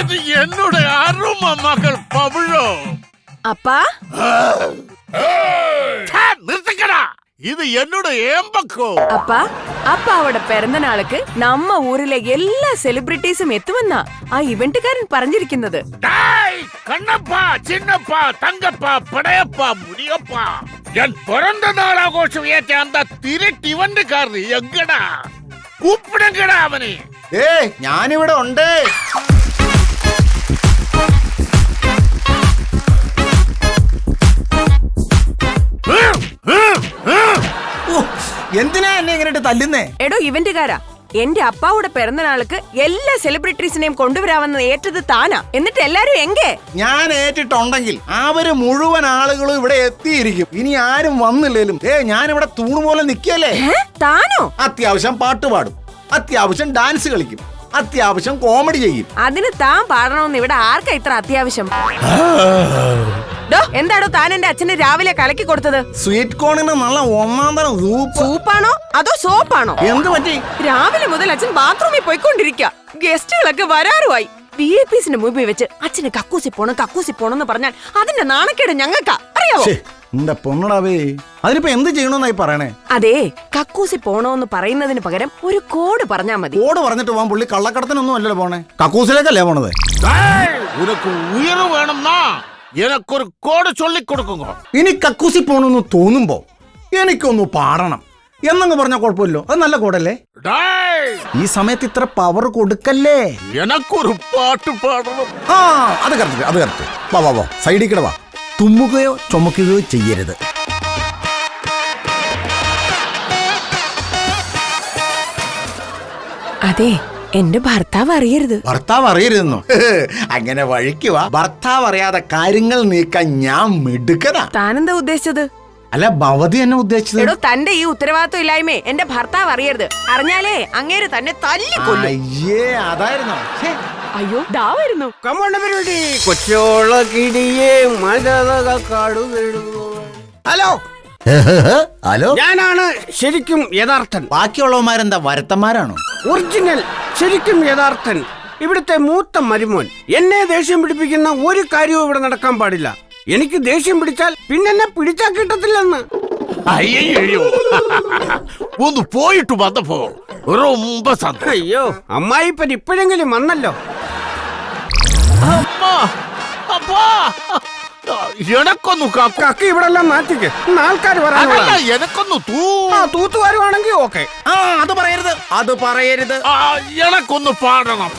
இது என்னோட அருமை மகள் பவிழோ அப்பா நிறுத்துக்கடா இது என்னோட ஏம்பக்கோ அப்பா അപ്പാവടെ പിറന്നനാൾക്ക് നമ്മ ഊരിലെ എല്ലാ സെലിബ്രിറ്റീസും എത്തുമെന്നാ ആ ഇവന്റുകാരൻ പറഞ്ഞിരിക്കുന്നത്. കണ്ണപ്പാ ചിന്നപ്പാ തങ്കപ്പാ പടയപ്പാ മുനിയപ്പാ. ഞാൻ പിറന്ന നാളാഘോഷം ഏറ്റ അന്ത തിരട്ടി ഇവന്റുകാരൻ എങ്ങടാ? കൂപ്പിടങ്കടാ അവനെ. ഏ ഞാനിവിടെ ഉണ്ട്. എന്തിനാ എന്നെ ഇങ്ങനെ തല്ലുന്നേ? എടോ ഇവന്റുകാരാ. എന്റെ അപ്പാവുടെ പിറന്ന ആൾക്ക് എല്ലാ സെലിബ്രിറ്റീസിനെയും കൊണ്ടുവരാമെന്ന് ഏറ്റത് താനാ. എന്നിട്ട് എല്ലാരും എങ്കേ? ഞാൻ ഏറ്റിട്ടുണ്ടെങ്കിൽ അവർ മുഴുവൻ ആളുകളും ഇവിടെ എത്തിയിരിക്കും. ഇനി ആരും വന്നില്ലേലും. ഏ ഞാൻ ഇവിടെ തൂണുപോലെ നിക്കല്ലേ? താനോ? അത്യാവശ്യം പാട്ട് പാടും. അത്യാവശ്യം ഡാൻസ് കളിക്കും. അത്യാവശ്യം കോമഡി ചെയ്യും. അതിന് താൻ പാടണമെന്ന് ഇവിടെ ആർക്കാ ഇത്ര അത്യാവശ്യം? ഡോ, എന്താടോ താൻ എന്റെ അച്ഛന് രാവിലെ കലക്കി കൊടുത്തത്? സ്വീറ്റ് കോണിന് നല്ല ഒന്നാം തരം സൂപ്പ് സൂപ്പാണോ? അതോ സോപ്പാണോ? എന്ത് പറ്റി? രാവിലെ മുതൽ അച്ഛൻ ബാത്റൂമിൽ പോയിക്കൊണ്ടിരിക്കുക ഗസ്റ്റുകളൊക്കെ വരാറുമായി. വി ഐ പിസിന്റെ മുമ്പിൽ വെച്ച് അച്ഛന് കക്കൂസി പോണം കക്കൂസി പോണം എന്ന് പറഞ്ഞാൽ അതിന്റെ നാണക്കേട് ഞങ്ങൾക്കാ അറിയാവോ ഛേ, എന്റെ പൊന്നടാവേ അതിനിപ്പോ എന്ത് ചെയ്യണമെന്നായി പറയണേ അതെ കക്കൂസി പോണോന്ന് പറയുന്നതിന് പകരം ഒരു കോഡ് പറഞ്ഞാ മതി കോട് പറഞ്ഞിട്ട് പോകാൻ പുള്ളി കള്ളക്കടത്തിനൊന്നും അല്ലല്ലോ പോണേ കക്കൂസിലേക്കല്ലേ പോണത് டேய், உனக்கு உயிர் வேணும்னா எனக்கு ஒரு கோடு சொல்லி கொடுக்குங்க ഇനി കക്കൂസി പോണെന്ന് തോന്നുമ്പോ എനിക്കൊന്ന് പാടണം എന്നങ്ങ് പറഞ്ഞ കുഴപ്പമില്ലോ അത് നല്ല കൂടല്ലേ? ഈ സമയത്ത് ഇത്ര പവർ കൊടുക്കല്ലേ? എനക്കൊരു പാട്ട് പാടണം. ആ അത് കറക്റ്റ് അത് കറക്റ്റ് വാ വാ വാ സൈഡിൽ കിടവാ തുമ്മുകയോ ചുമക്കുകയോ ചെയ്യരുത്. അതെ എന്റെ ഭർത്താവ് അറിയരുത്. ഭർത്താവ് അറിയരുതെന്നു? അങ്ങനെ വഴിക്കുവാ ഭർത്താവ് അറിയാതെ കാര്യങ്ങൾ നീക്കാൻ ഞാൻ മിടുക്കതാ താനെന്താ ഉദ്ദേശിച്ചത്? അല്ല ഭവതി എന്നെ ഉദ്ദേശിച്ചത് എടോ തന്റെ ഈ ഉത്തരവാദിത്വം ഇല്ലായ്മേ എന്റെ ഭർത്താവ് അറിയരുത്. അറിഞ്ഞാലേ അങ്ങേര് തന്നെ തല്ലിക്കൊല്ലും. അയ്യേ അതായിരുന്നോ. ഛേ, അയ്യോ ദാ വരുന്നു. കൊച്ചോള കിടിയെ ഹലോ. ഹലോ. ഞാനാണ് ശരിക്കും യഥാർത്ഥൻ. ബാക്കിയുള്ളവന്മാരെന്താ വരത്തന്മാരാണോ? ഒറിജിനൽ ശരിക്കും യഥാർത്ഥൻ. ഇവിടുത്തെ മൂത്ത മരുമോൻ. എന്നെ ദേഷ്യം പിടിപ്പിക്കുന്ന ഒരു കാര്യവും ഇവിടെ നടക്കാൻ പാടില്ല. എനിക്ക് ദേഷ്യം പിടിച്ചാൽ പിന്നെ എന്നെ പിടിച്ചാ കിട്ടത്തില്ലെന്ന് ஐயோ ഒന്ന് പോയിട്ട് വന്നപ്പോ ரொம்ப സന്തോഷം അയ്യോ അമ്മായിപ്പൻ ഇപ്പോഴെങ്കിലും വന്നല്ലോ അമ്മ അപ്പാ എനക്കൊന്നു കാക്ക കക്കി ഇവിടെ എല്ലാം മാറ്റിക്ക് ആൾക്കാർ അതല്ല വരാനുള്ള എനക്കൊന്നു തൂ ആ തൂത്തുവാരുവാണെങ്കിൽ ഓക്കെ ആ അത് പറയരുത് അത് പറയരുത് ആ, എനക്കൊന്നു പാടണം ആ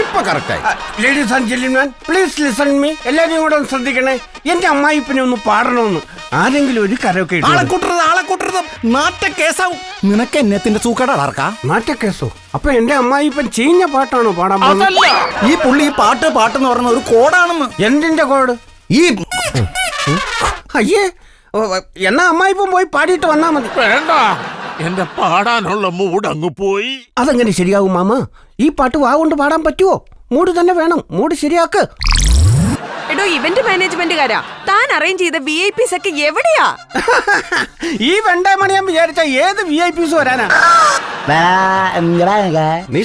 ഇപ്പൊ കറക്റ്റായി ladies and gentleman please listen me എല്ലാവരും കൂടെ ഒന്ന് ശ്രദ്ധിക്കണേ. എന്റെ അമ്മായിപ്പിനെ ഒന്ന് പാടണമെന്ന്. ആരെങ്കിലും ഒരു കരൊക്കെ ആളെ കൂട്ടരുത് ആളെ കൂട്ടരുത്. നാട്ട കേസാവും. നിനക്ക് എന്നത്തിന്റെ സൂക്കട അടർക്കാ മാറ്റക്കേസോ അപ്പൊ എന്റെ അമ്മായിപ്പൻ ചീഞ്ഞ പാട്ടാണോ പാടാൻ പോകുന്നത്? അതല്ല. ഈ പുള്ളി ഈ പാട്ട് പാട്ടെന്ന് പറഞ്ഞ ഒരു കോഡാണെന്ന്. എന്തിന്റെ കോഡ്? ഈ അയ്യേ എന്നാ അമ്മായിപ്പൻ പോയി പാടിയിട്ട് വന്നാ മതി. വേണ്ട. എന്റെ പാടാനുള്ള മൂഡ് അങ്ങ് പോയി. അതെങ്ങനെ ശരിയാവും മാമ. ഈ പാട്ട് വാ കൊണ്ട് പാടാൻ പറ്റുമോ മൂഡ് തന്നെ വേണം. മൂഡ് ശരിയാക്ക്. എടോ ഇവന്റ് മാനേജ്മെന്റുകാരാ. താൻ അറേഞ്ച് ചെയ്ത വി ഐ പിസ് ഒക്കെ എവിടെയാ? ഈ വെണ്ടേ മണിയാൻ വിചാരിച്ച ഏത് വി ഐ പിസ് വരാനാ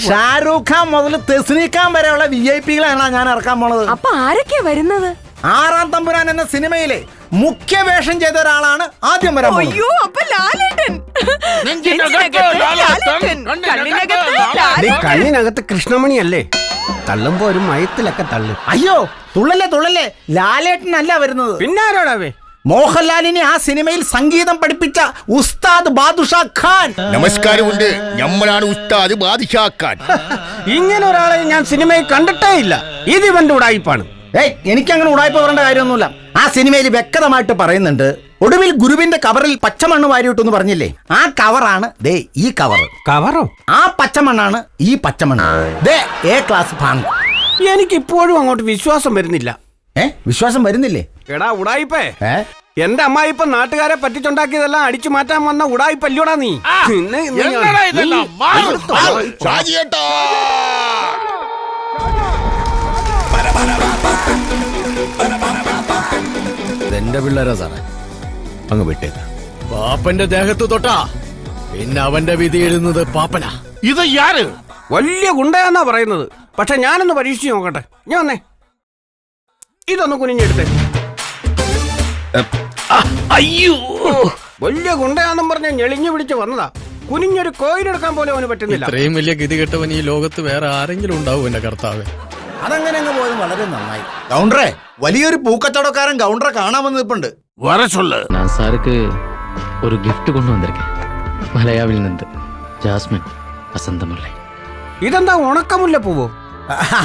ഷാരൂഖ് ഖാൻ മുതൽ തെസ്നി ഖാൻ വരെയുള്ള വി ഐ പികളാണ് ഞാൻ ഇറക്കാൻ പോണത്. അപ്പൊ ആരൊക്കെയാ വരുന്നത്? ആറാം തമ്പുരാൻ എന്ന സിനിമയിലെ മുഖ്യ വേഷം ചെയ്ത ഒരാളാണ് ആദ്യം വരാൻ പോകുന്നത് അയ്യോ അപ്പൊ കണ്ണിനകത്ത് കൃഷ്ണമണി അല്ലേ തള്ളുമ്പോ ഒരു മയത്തിലൊക്കെ തള്ളു. അയ്യോ തുള്ളല്ലേ തുള്ളല്ലേ? ലാലേട്ടനല്ല വരുന്നത്. പിന്നെ ആരോടാവേ മോഹൻലാലിനെ ആ സിനിമയിൽ സംഗീതം പഠിപ്പിച്ച ഉസ്താദ് ബാദുഷാ ഖാൻ. നമസ്കാരമുണ്ട്. ഞമ്മളാണ് ഉസ്താദ് ബാദുഷാ ഖാൻ. ഇങ്ങനെ ഒരാളെ ഞാൻ സിനിമയിൽ കണ്ടിട്ടേ ഇല്ല. ഇത് ഇവന്റെ ഉടായിപ്പാണ്. ഏയ് എനിക്കങ്ങനെ ഉടായ്പ പറയേണ്ട കാര്യമൊന്നുമില്ല. ആ സിനിമയിൽ വ്യക്തമായിട്ട് പറയുന്നുണ്ട് ഒടുവിൽ ഗുരുവിന്റെ കവറിൽ പച്ചമണ്ണ് വാരിയിട്ടെന്ന് പറഞ്ഞില്ലേ? ആ കവറാണ് ദേ ഈ കവർ. കവറോ? ആ പച്ചമണ്ണാണ് ഈ പച്ചമണ്ണ്. ദേ എ ക്ലാസ് ഭാങ് എനിക്ക് ഇപ്പോഴും അങ്ങോട്ട് വിശ്വാസം വരുന്നില്ല. ഏ? വിശ്വാസം വരുന്നില്ലേ? എടാ ഉടായിപ്പേ. ഏ? എന്റെ ഇപ്പൊ നാട്ടുകാരെ പറ്റിച്ചുണ്ടാക്കിയതെല്ലാം അടിച്ചു മാറ്റാൻ വന്ന ഉടായിപ്പല്ലോടാ നീ. എന്റെ പിള്ളേരാ സാറേ. അങ്ങ് വിട്ടേക്ക്. പാപ്പന്റെ ദേഹത്ത് തൊട്ടാ. പിന്നെ അവന്റെ വിധി എഴുതുന്നത് പാപ്പനാ. ഇത് യാര് വലിയ ഗുണ്ടയാന്നാ പറയുന്നത്. പക്ഷെ ഞാനൊന്ന് പരീക്ഷിച്ച് നോക്കട്ടെ. ഞാൻ വന്നേ. ഇതൊന്ന് കുനിഞ്ഞെടുത്തേ. അയ്യോ. വലിയ ഗുണ്ടയാന്നും പറഞ്ഞ് ഞെളിഞ്ഞു പിടിച്ച് വന്നതാ. കുനിഞ്ഞൊരു കോയിലെടുക്കാൻ പോലും അവന് പറ്റുന്നില്ല. ഇത്രയും വലിയ ഗതി കെട്ടവൻ ഈ ലോകത്ത് വേറെ ആരെങ്കിലും ഉണ്ടാവും എന്റെ കർത്താവ്. അതങ്ങനെ അങ്ങ് പോയത് വളരെ നന്നായി. ഗൗണ്ടറെ വലിയൊരു പൂക്കച്ചവടക്കാരൻ ഗൗണ്ടറെ കാണാമെന്ന് നിൽപ്പുണ്ട് വര சொல்லு நான் சாருக்கு ஒரு gift கொண்டு வந்திருக்கேன் மலையாவில் இருந்து ஜாஸ்மின் வசந்த முல்லை ഇതെന്താ ഉണക്കമുല്ല പൂവോ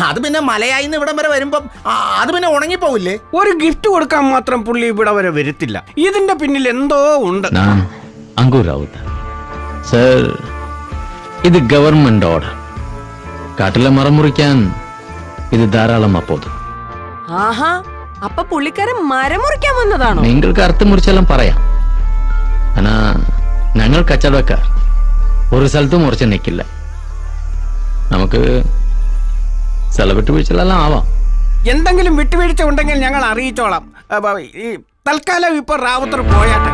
അത് പിന്നെ മലയായിന്ന് ഇവിടം വരെ വരുമ്പം ആ, അത് പിന്നെ ഉണങ്ങിപ്പോവില്ലേ ഒരു ഗിഫ്റ്റ് കൊടുക്കാൻ മാത്രം പുള്ളി ഇവിടെ വരെ വരുത്തില്ല ഇതിന്റെ പിന്നിൽ എന്തോ ഉണ്ട് நான் அங்கூர் ராவுத் சார் இது கவர்மெண்ட் ஆர்டர் കാട്ടിലെ മരം മുറിക്കാൻ ഇത് ധാരാളമാ പോതും ആഹാ അപ്പൊ പുള്ളിക്കാരൻ മരം മുറിക്കാൻ വന്നതാണോ? നിങ്ങൾക്ക് അർത്ഥം മുറിച്ചെല്ലാം പറയാം. എന്നാ ഞങ്ങൾ കച്ചവടക്കാർ. ഒരു സ്ഥലത്ത് മുറിച്ച് നിൽക്കില്ല. നമുക്ക് സ്ഥലവിട്ട് വീഴ്ചകളെല്ലാം ആവാം. എന്തെങ്കിലും വിട്ടുവീഴ്ച ഉണ്ടെങ്കിൽ ഞങ്ങൾ അറിയിച്ചോളാം. ഈ തൽക്കാലം ഇപ്പൊ റാവുത്തർ പോയാട്ടെ.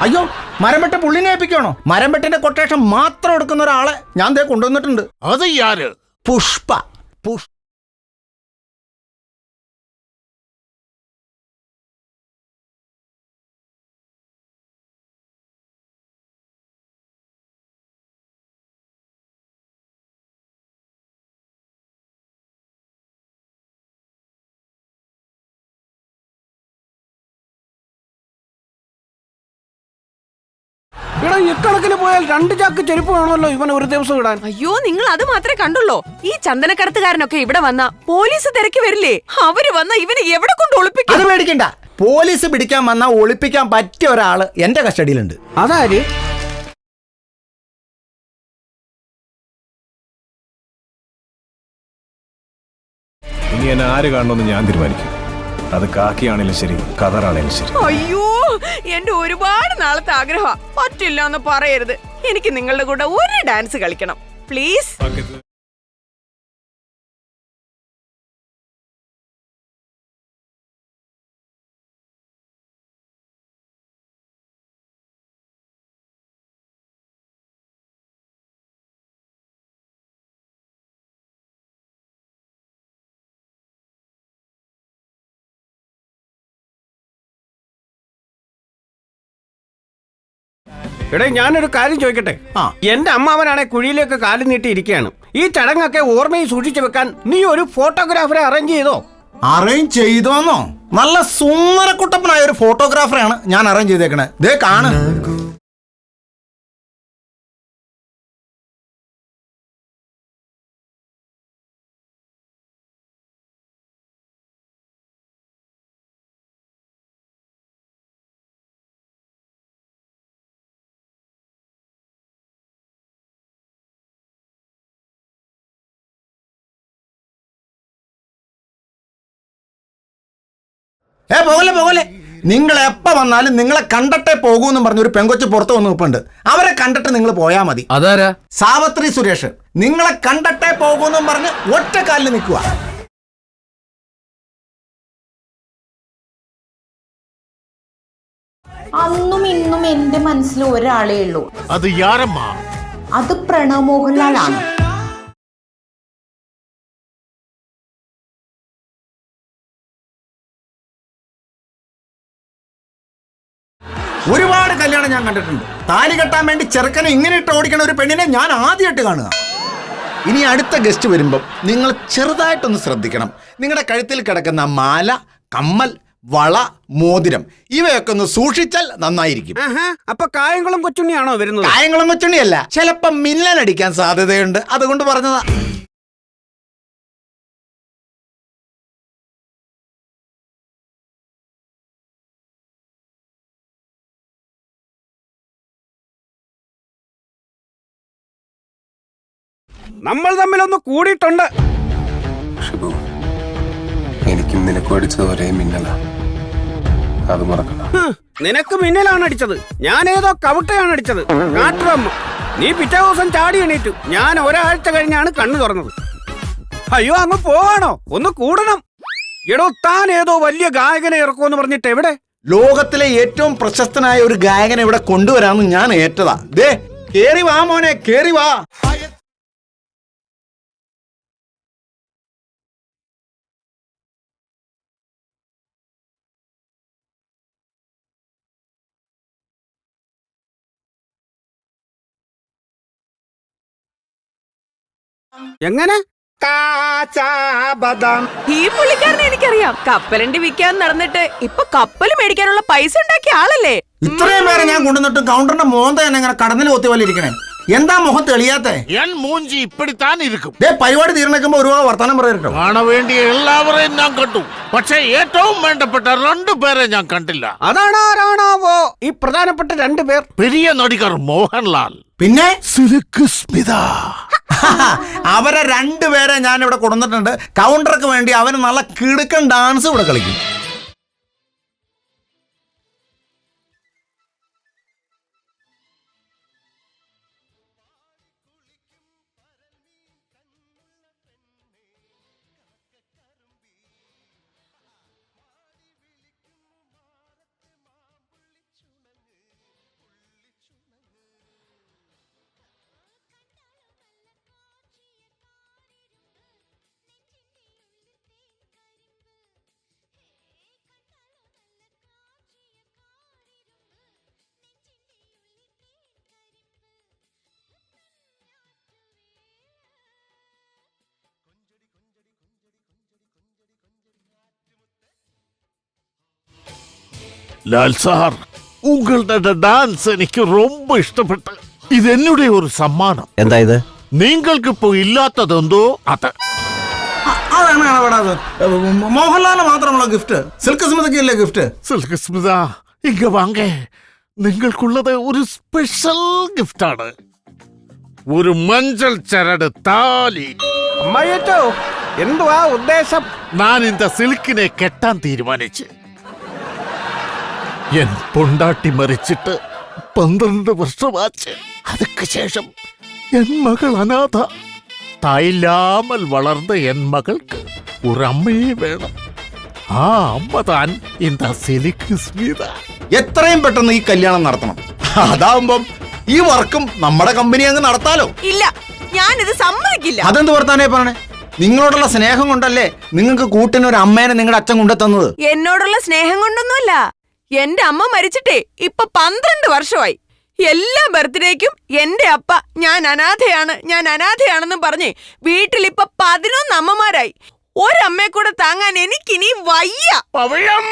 അയ്യോ മരംവെട്ട പുള്ളിനെ ഏൽപ്പിക്കണോ മരംവെട്ടിന്റെ കൊട്ടേഷൻ മാത്രം എടുക്കുന്ന ഒരാളെ ഞാൻ ദേ കൊണ്ടുവന്നിട്ടുണ്ട്. അത് പുഷ്പ. പുഷ് ഇവിടെ ഇക്കണക്കിന് പോയാൽ രണ്ട് ചാക്ക് ചെരുപ്പ് വേണമല്ലോ ഇവൻ ഒരു ദിവസം ഇടാൻ. അയ്യോ നിങ്ങൾ അത് മാത്രമേ കണ്ടുള്ളൂ. ഈ ചന്ദനക്കടത്തുകാരനൊക്കെ ഇവിടെ വന്ന പോലീസ് തിരക്കി വരില്ലേ? അവർ വന്ന ഇവനെ എവിടെ കൊണ്ട് ഒളിപ്പിക്കും? അത് പേടിക്കണ്ട. പോലീസ് പിടിക്കാൻ വന്നാൽ ഒളിപ്പിക്കാൻ പറ്റിയ ഒരാൾ എന്റെ കസ്റ്റഡിയിലുണ്ട്. അതാര്? ഇനി എന്നെ ആര് കാണണമെന്ന് ഞാൻ തീരുമാനിക്കും. അത് കാക്കിയാണേലും ശരി കതറാണേലും ശരി. അയ്യോ എന്റെ ഒരുപാട് നാളത്തെ ആഗ്രഹമാ. പറ്റില്ല എന്ന് പറയരുത്. എനിക്ക് നിങ്ങളുടെ കൂടെ ഒരു ഡാൻസ് കളിക്കണം. പ്ലീസ് എടേ ഞാനൊരു കാര്യം ചോദിക്കട്ടെ. എന്റെ അമ്മാവനാണെ കുഴിയിലേക്ക് കാലു നീട്ടി ഇരിക്കുകയാണ് ഈ ചടങ്ങൊക്കെ ഓർമ്മയിൽ സൂക്ഷിച്ചു വെക്കാൻ നീ ഒരു ഫോട്ടോഗ്രാഫറെ അറേഞ്ച് ചെയ്തോ? അറേഞ്ച് ചെയ്തോന്നോ? നല്ല സുന്ദരക്കുട്ടപ്പനായ ഒരു ഫോട്ടോഗ്രാഫറാണ് ഞാൻ അറേഞ്ച് ചെയ്തേക്കണേ. ദേ കാണ്. ഏ പോകല്ലേ പോകല്ലേ. നിങ്ങൾ എപ്പോൾ വന്നാലും നിങ്ങളെ കണ്ടട്ടെ പോകൂ എന്ന് പറഞ്ഞ ഒരു പെങ്കൊച്ച് പുറത്ത് വന്ന് നിൽപ്പുണ്ട് അവരെ കണ്ടിട്ട് നിങ്ങൾ പോയാൽ മതി. അതാരാ? സാവത്രി സുരേഷ്. നിങ്ങളെ കണ്ടട്ടെ പോകൂ എന്നും പറഞ്ഞ് ഒറ്റക്കാലിൽ നിൽക്കുക അന്നും ഇന്നും എന്റെ മനസ്സിൽ ഒരാളേ ഉള്ളൂ. അത് അത് പ്രണവ് മോഹൻലാലാണ്. ഒരുപാട് കല്യാണം ഞാൻ കണ്ടിട്ടുണ്ട്. താലി കെട്ടാൻ വേണ്ടി ചെറുക്കനെ ഇങ്ങനെ ഇട്ട് ഓടിക്കണ ഒരു പെണ്ണിനെ ഞാൻ ആദ്യമായിട്ട് കാണുക. ഇനി അടുത്ത ഗസ്റ്റ് വരുമ്പം നിങ്ങൾ ചെറുതായിട്ടൊന്ന് ശ്രദ്ധിക്കണം. നിങ്ങളുടെ കഴുത്തിൽ കിടക്കുന്ന മാല കമ്മൽ വള മോതിരം ഇവയൊക്കെ ഒന്ന് സൂക്ഷിച്ചാൽ നന്നായിരിക്കും. അപ്പൊ കായംകുളം കൊച്ചുണ്ണിയാണോ വരുന്നത്? കായംകുളം കൊച്ചുണ്ണിയല്ല ചിലപ്പം മിന്നലടിക്കാൻ സാധ്യതയുണ്ട്. അതുകൊണ്ട് പറഞ്ഞതാ. നമ്മൾ തമ്മിലൊന്ന് കൂടിയിട്ടുണ്ട്. ഷിബു എനിക്കും നിനക്കും അടിച്ചത് ഒരേ മിന്നല. അത് മറക്കണ്ട. നിനക്ക് മിന്നലാണ് അടിച്ചത്. ഞാൻ ഏതോ കവിട്ടയാണ് അടിച്ചത്. കാട്ടുറമ്മ നീ പിറ്റേ ദിവസം ചാടി എണീറ്റു. ഞാൻ ഒരാഴ്ച കഴിഞ്ഞാണ് കണ്ണു തുറന്നത്. അയ്യോ അങ്ങ് പോവാണോ? ഒന്ന് കൂടണം. എടോ താൻ ഏതോ വലിയ ഗായകനെ ഇറക്കുമെന്ന് പറഞ്ഞിട്ട് എവിടെ? ലോകത്തിലെ ഏറ്റവും പ്രശസ്തനായ ഒരു ഗായകനെ ഇവിടെ കൊണ്ടുവരാമെന്ന് ഞാൻ ഏറ്റതാ. ദേ കേറി വാ മോനെ കേറി വാ. എങ്ങനെ? ഈ പുള്ളിക്കാരനെ എനിക്കറിയാം. കപ്പലണ്ടി വിൽക്കാൻ നടന്നിട്ട് ഇപ്പൊ കപ്പൽ മേടിക്കാനുള്ള പൈസ ഉണ്ടാക്കിയ ആളല്ലേ? ഇത്രയും പേരെ ഞാൻ കൊണ്ടുവന്നിട്ട് കൗണ്ടറിന്റെ മോന്ത തന്നെ ഇങ്ങനെ കടന്നിൽ കൊത്തി പോലെ ഇരിക്കണേ എന്താ മുഖം തെളിയാത്തേ? എൻ മൂഞ്ചി ഇപ്പടിത്താൻ ഇരിക്കും. ദേ പരിപാടി തീർന്നേക്കുമ്പോ ഒരുപാട് വർത്തമാനം പറയട്ടോ കാണ വേണ്ടി എല്ലാവരെയും ഞാൻ കണ്ടു. പക്ഷേ ഏറ്റവും വേണ്ടപ്പെട്ട രണ്ടു പേരെ ഞാൻ കണ്ടില്ല. അതാണ് ആരാണാവോ? ഈ പ്രധാനപ്പെട്ട രണ്ടു പേർ. പെരിയ നടികർ മോഹൻലാൽ. പിന്നെ? സിൽക്ക് സ്മിത. അവരെ രണ്ടുപേരെ ഞാൻ ഇവിടെ കൊടുത്തിട്ടുണ്ട് കൗണ്ടർക്ക് വേണ്ടി അവന് നല്ല കിടുക്കൻ ഡാൻസ് ഇവിടെ കളിക്കും. ലാൽ சார் ഉങ്ങളുടെ ഡാൻസ് എനിക്ക് ரொம்ப ഇഷ്ടപ്പെട്ട. இது என்னுடைய ஒரு சம்மானம் എന്താ ഇത്? நீங்களுக்கு இப்போ இல்லாததெந்தோ அத അത്. മോഹൻലാലിന് മാത്രമുള്ള ഗിഫ്റ്റ് സിൽക്ക് സ്മിതയ്ക്ക് ഗിഫ്റ്റ് சில்க ஸ்மிதா இங்க வாங்க നിങ്ങൾക്കുള്ളത് ഒരു സ്പെഷ്യൽ ഗിഫ്റ്റാണ് ഒരു മഞ്ചൽ ചരട് താലി. എന്തുവാ ഉദ്ദേശം? ഞാൻ ഇന്ത സിൽക്കിനെ കെട്ടാൻ തീരുമാനിച്ചു. എൻ പൊണ്ടാട്ടി മരിച്ചിട്ട് പന്ത്രണ്ട് വർഷമാച്ച്. അതുക്ക് ശേഷം എൻ മകൾ അനാഥ. തായില്ലാമൽ വളർന്ന എൻ മകൾക്ക് ഒരമ്മയെ വേണം. ആ അമ്മ താൻ എന്താ സിലിക്ക് സ്മിത എത്രയും പെട്ടെന്ന് ഈ കല്യാണം നടത്തണം. അതാവുമ്പം ഈ വർക്കും നമ്മുടെ കമ്പനി അങ്ങ് നടത്താലോ? ഇല്ല ഞാൻ ഇത് സമ്മതിക്കില്ല. അതെന്ത് വർത്താനേ പറഞ്ഞേ നിങ്ങളോടുള്ള സ്നേഹം കൊണ്ടല്ലേ നിങ്ങൾക്ക് കൂട്ടിന് ഒരു അമ്മേനെ നിങ്ങളുടെ അച്ഛൻ കൊണ്ടെത്തുന്നത്? എന്നോടുള്ള സ്നേഹം കൊണ്ടൊന്നുമല്ല. എന്റെ അമ്മ മരിച്ചിട്ടേ ഇപ്പൊ പന്ത്രണ്ട് വർഷമായി. എല്ലാ ബർത്ത്ഡേക്കും എന്റെ അപ്പ ഞാൻ അനാഥയാണ് ഞാൻ അനാഥയാണെന്നും പറഞ്ഞ് വീട്ടിൽ ഇപ്പൊ പതിനൊന്ന് അമ്മമാരായി. ഒരമ്മയെ കൂടെ താങ്ങാൻ എനിക്കിനി വയ്യ. പവഴം.